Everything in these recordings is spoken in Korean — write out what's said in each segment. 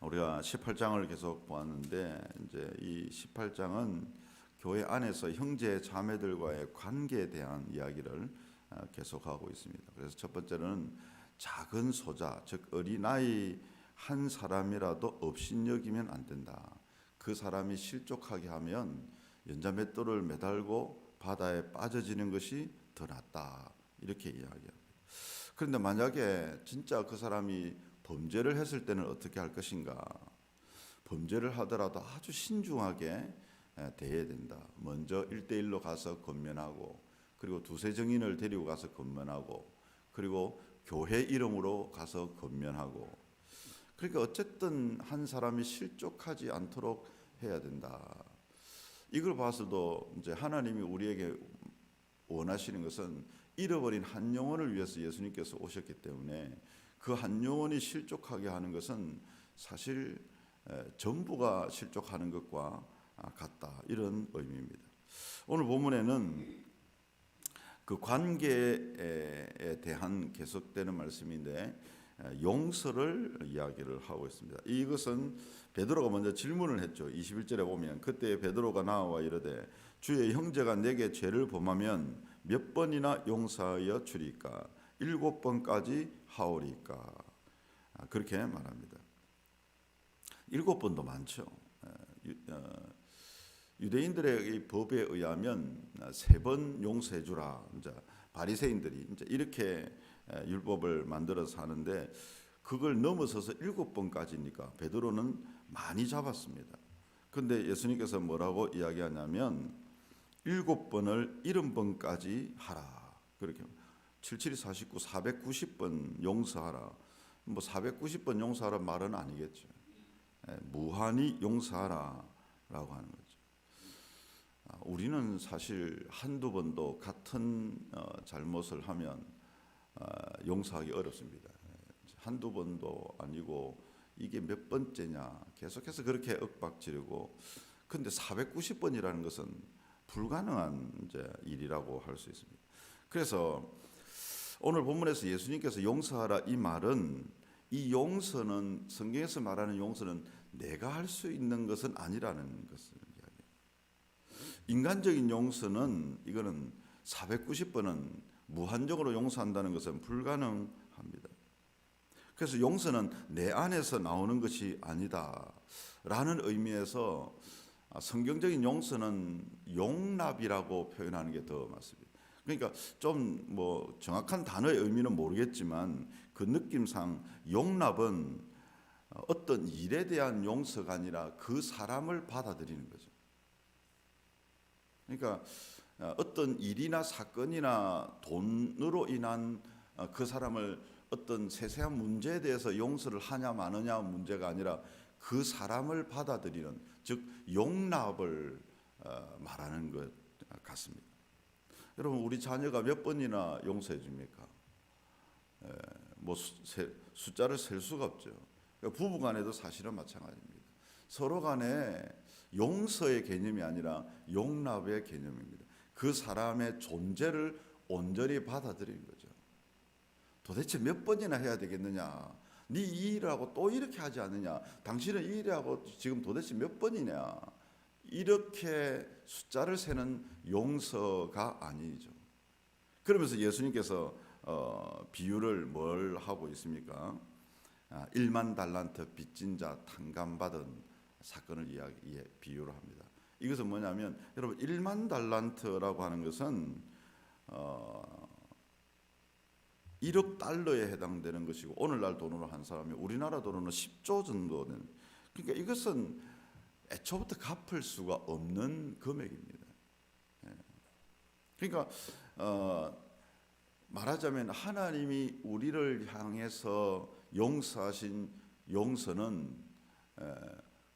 우리가 18장을 계속 보았는데 이제 이 18장은 교회 안에서 형제 자매들과의 관계에 대한 이야기를 어, 계속하고 있습니다. 그래서 첫 번째는 작은 소자, 즉 어린아이 한 사람이라도 업신여기면 안 된다. 그 사람이 실족하게 하면 연자맷돌을 매달고 바다에 빠져지는 것이 더 낫다. 이렇게 이야기합니다. 그런데 만약에 진짜 그 사람이 범죄를 했을 때는 어떻게 할 것인가? 범죄를 하더라도 아주 신중하게 에, 대해야 된다. 먼저 일대일로 가서 건면하고 그리고 두세 정인을 데리고 가서 건면하고 그리고 교회 이름으로 가서 건면하고 그러니까 어쨌든 한 사람이 실족하지 않도록 해야 된다. 이걸 봐서도 이제 하나님이 우리에게 원하시는 것은 잃어버린 한 영혼을 위해서 예수님께서 오셨기 때문에 그 한 영혼이 실족하게 하는 것은 사실 에, 전부가 실족하는 것과 아, 같다 이런 의미입니다. 오늘 본문에는 그 관계에 대한 계속되는 말씀인데 에, 용서를 이야기를 하고 있습니다. 이것은 베드로가 먼저 질문을 했죠. 21절에 보면 그때 베드로가 나와 이르되 주의 형제가 내게 죄를 범하면 몇 번이나 용서하여 주리까 일곱 번까지 하오리까 아, 그렇게 말합니다. 일곱 번도 많죠. 에, 유- 어, 유대인들의 이 법에 의하면 세 번 용서해 주라. 이제 바리새인들이 이제 이렇게 에, 율법을 만들어서 하는데 그걸 넘어서서 일곱 번까지니까 베드로는 많이 잡았습니다. 근데 예수님께서 뭐라고 이야기하냐면 일곱 번을 일흔 번까지 하라. 그렇게 77, 49, 490번 용서하라. 뭐 490번 용서하라 말은 아니겠죠. 예, 무한히 용서하라라고 하는 거죠. 아, 우리는 사실 한두 번도 같은 어, 잘못을 하면 아, 용서하기 어렵습니다. 예, 한두 번도 아니고 이게 몇 번째냐 계속해서 그렇게 윽박지르고 근데 490번이라는 것은 불가능한 이제 일이라고 할 수 있습니다. 그래서 오늘 본문에서 예수님께서 용서하라 이 말은 이 용서는 성경에서 말하는 용서는 내가 할 수 있는 것은 아니라는 것을. 인간적인 용서는 이거는 490번은 무한적으로 용서한다는 것은 불가능합니다. 그래서 용서는 내 안에서 나오는 것이 아니다라는 의미에서 아, 성경적인 용서는 용납이라고 표현하는 게 더 맞습니다. 그러니까 좀 뭐 정확한 단어의 의미는 모르겠지만 그 느낌상 용납은 어, 어떤 일에 대한 용서가 아니라 그 사람을 받아들이는 거죠. 그러니까 어, 어떤 일이나 사건이나 돈으로 인한 어, 그 사람을 어떤 세세한 문제에 대해서 용서를 하냐 마느냐 문제가 아니라 그 사람을 받아들이는 즉 용납을 어, 말하는 것 같습니다. 여러분 우리 자녀가 몇 번이나 용서해 줍니까? 에, 뭐 수, 세, 숫자를 셀 수가 없죠. 그러니까 부부 간에도 사실은 마찬가지입니다. 서로 간에 용서의 개념이 아니라 용납의 개념입니다. 그 사람의 존재를 온전히 받아들이는 거죠. 도대체 몇 번이나 해야 되겠느냐? 네이 일하고 또 이렇게 하지 않느냐? 당신은 이 일하고 지금 도대체 몇 번이냐? 이렇게 숫자를 세는 용서가 아니죠. 그러면서 예수님께서 어, 비유를 뭘 하고 있습니까? 아, 1만 달란트 빚진 자 탕감받은 사건을 이야기 예, 비유로 합니다. 이것은 뭐냐면 여러분 1만 달란트라고 하는 것은 어, 1억 달러에 해당되는 것이고 오늘날 돈으로 한 사람이 우리나라 돈으로 10조 정도는 그러니까 이것은 애초부터 갚을 수가 없는 금액입니다. 예. 그러니까 어, 말하자면 하나님이 우리를 향해서 용서하신 용서는 에,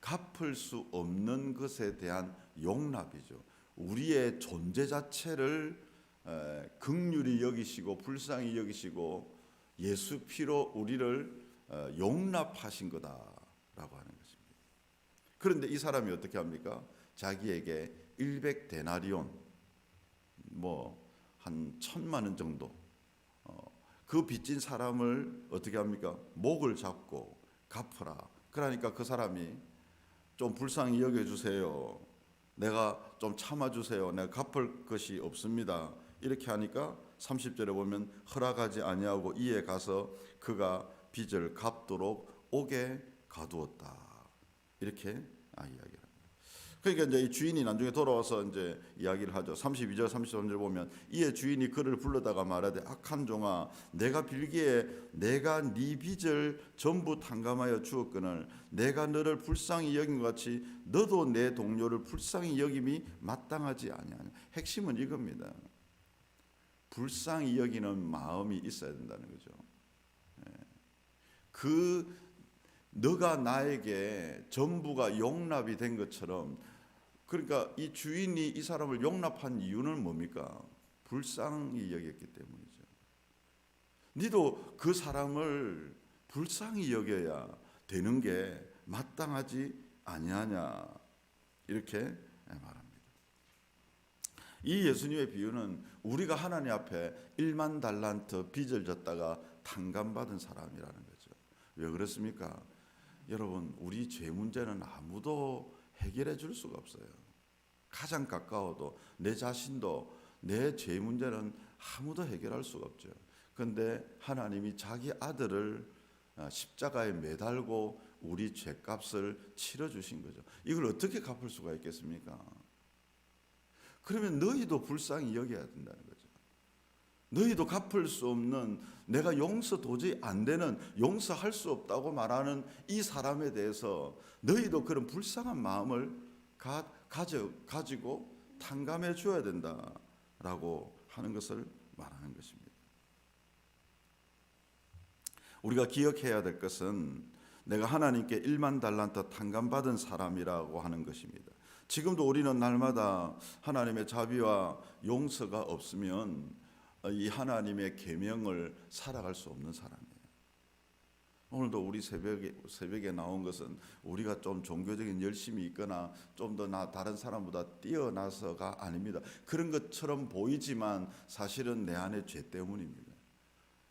갚을 수 없는 것에 대한 용납이죠. 우리의 존재 자체를 에, 극률이 여기시고 불쌍히 여기시고 예수 피로 우리를 어, 용납하신 거다라고. 그런데 이 사람이 어떻게 합니까? 자기에게 100 데나리온 뭐한 천만 원 정도 어, 그 빚진 사람을 어떻게 합니까? 목을 잡고 갚으라 그러니까 그 사람이 좀 불쌍히 여겨 주세요. 내가 좀 참아 주세요. 내가 갚을 것이 없습니다. 이렇게 하니까 30절에 보면 허락하지 아니하고 이에 가서 그가 빚을 갚도록 옥에 가두었다. 이렇게 아, 이야기합니다. 그러니까 이제 이 주인이 나중에 돌아와서 이제 이야기를 하죠. 32절 33절 보면 이에 주인이 그를 불러다가 말하되 악한 종아 내가 빌기에 내가 네 빚을 전부 탕감하여 주었거늘 내가 너를 불쌍히 여긴 것 같이 너도 내 동료를 불쌍히 여김이 마땅하지 아니하냐. 핵심은 이겁니다. 불쌍히 여기는 마음이 있어야 된다는 거죠. 예. 그 너가 나에게 전부가 용납이 된 것처럼 그러니까 이 주인이 이 사람을 용납한 이유는 뭡니까? 불쌍히 여겼기 때문이죠. 니도 그 사람을 불쌍히 여겨야 되는 게 마땅하지 아니하냐 이렇게 말합니다. 이 예수님의 비유는 우리가 하나님 앞에 1만 달란트 빚을 졌다가 탕감받은 사람이라는 거죠. 왜 그렇습니까? 여러분, 우리 죄 문제는 아무도 해결해 줄 수가 없어요. 가장 가까워도 내 자신도 내 죄 문제는 아무도 해결할 수가 없죠. 그런데 하나님이 자기 아들을 아, 십자가에 매달고 우리 죄값을 치러 주신 거죠. 이걸 어떻게 갚을 수가 있겠습니까? 그러면 너희도 불쌍히 여겨야 된다는 거죠. 너희도 갚을 수 없는 내가 용서 도저히 안 되는 용서할 수 없다고 말하는 이 사람에 대해서 너희도 그런 불쌍한 마음을 가, 가져, 가지고 탕감해 줘야 된다라고 하는 것을 말하는 것입니다. 우리가 기억해야 될 것은 내가 하나님께 1만 달란트 탕감받은 사람이라고 하는 것입니다. 지금도 우리는 날마다 하나님의 자비와 용서가 없으면 이 하나님의 계명을 살아갈 수 없는 사람이에요. 오늘도 우리 새벽에 새벽에 나온 것은 우리가 좀 종교적인 열심이 있거나 좀 더 나 다른 사람보다 뛰어나서가 아닙니다. 그런 것처럼 보이지만 사실은 내 안에 죄 때문입니다.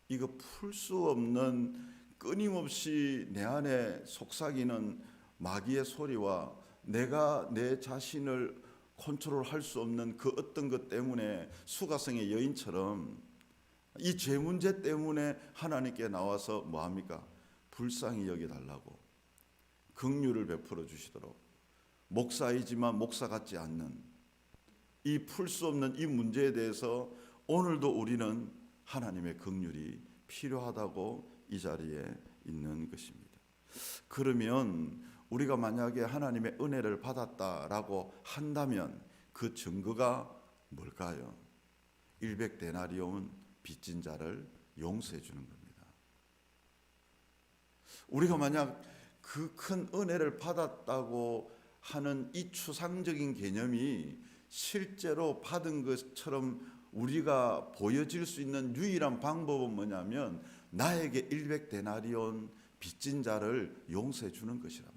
이거 풀 수 없는 끊임없이 내 안에 속삭이는 마귀의 소리와 내가 내 자신을 컨트롤할 수 없는 그 어떤 것 때문에 수가성의 여인처럼 이 죄 문제 때문에 하나님께 나와서 뭐 합니까? 불쌍히 여겨 달라고 긍휼을 베풀어 주시도록 목사이지만 목사 같지 않는 이 풀 수 없는 이 문제에 대해서 오늘도 우리는 하나님의 긍휼이 필요하다고 이 자리에 있는 것입니다. 그러면 우리가 만약에 하나님의 은혜를 받았다라고 한다면 그 증거가 뭘까요? 100데나리온 빚진 자를 용서해 주는 겁니다. 우리가 만약 그 큰 은혜를 받았다고 하는 이 추상적인 개념이 실제로 받은 것처럼 우리가 보여질 수 있는 유일한 방법은 뭐냐면 나에게 100데나리온 빚진 자를 용서해 주는 말이죠.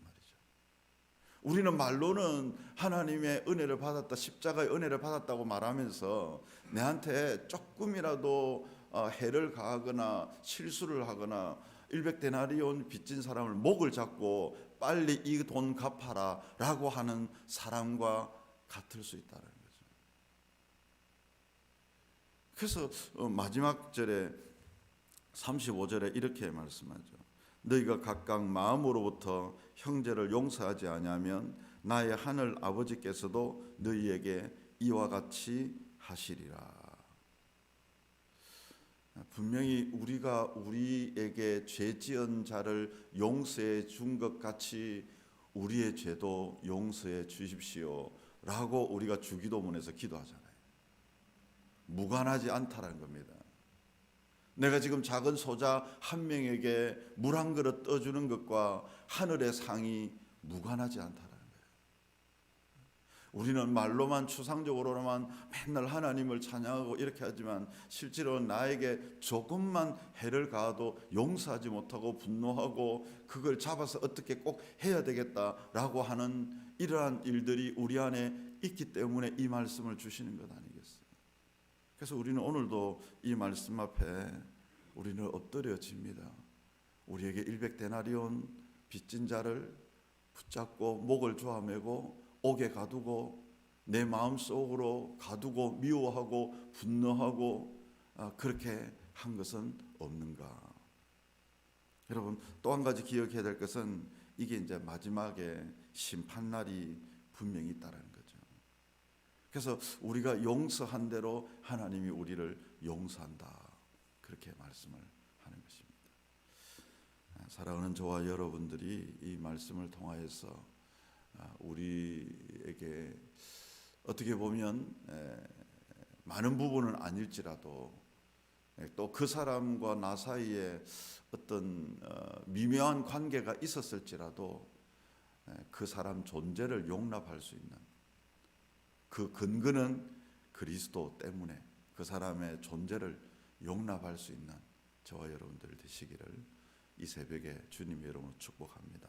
우리는 말로는 하나님의 은혜를 받았다, 십자가의 은혜를 받았다고 말하면서 내한테 조금이라도 어, 해를 가하거나 실수를 하거나 100데나리온 빚진 사람을 목을 잡고 빨리 이 돈 갚아라 라고 하는 사람과 같을 수 있다는 거죠. 그래서 어, 마지막 절에 35절에 이렇게 말씀하죠. 너희가 각각 마음으로부터 형제를 용서하지 아니하면 나의 하늘 아버지께서도 너희에게 이와 같이 하시리라. 분명히 우리가 우리에게 죄 지은 자를 용서해 준 것 같이 우리의 죄도 용서해 주십시오라고 우리가 주기도문에서 기도하잖아요. 무관하지 않다라는 겁니다. 내가 지금 작은 소자 한 명에게 물 한 그릇 떠주는 것과 하늘의 상이 무관하지 않다라는 거예요. 우리는 말로만 추상적으로만 맨날 하나님을 찬양하고 이렇게 하지만 실제로 나에게 조금만 해를 가도 용서하지 못하고 분노하고 그걸 잡아서 어떻게 꼭 해야 되겠다라고 하는 이러한 일들이 우리 안에 있기 때문에 이 말씀을 주시는 것 아니겠어요? 그래서 우리는 오늘도 이 말씀 앞에 우리는 엎드려집니다. 우리에게 100데나리온 빚진 자를 붙잡고 목을 조아매고 옥에 가두고 내 마음 속으로 가두고 미워하고 분노하고 아, 그렇게 한 것은 없는가? 여러분 또 한 가지 기억해야 될 것은 이게 이제 마지막에 심판 날이 분명히 거죠. 그래서 우리가 용서한 대로 하나님이 우리를 용서한다. 그렇게 말씀을 하는 것입니다. 아, 사랑하는 저와 여러분들이 이 말씀을 통하여서 아, 우리에게 어떻게 보면 에, 많은 부분은 아닐지라도 또 그 사람과 나 사이에 어떤 어, 미묘한 관계가 있었을지라도 에, 그 사람 존재를 용납할 수 있는 그 근거는 그리스도 때문에 그 사람의 존재를 용납할 수 있는 저와 여러분들 되시기를 이 새벽에 주님의 이름으로 축복합니다.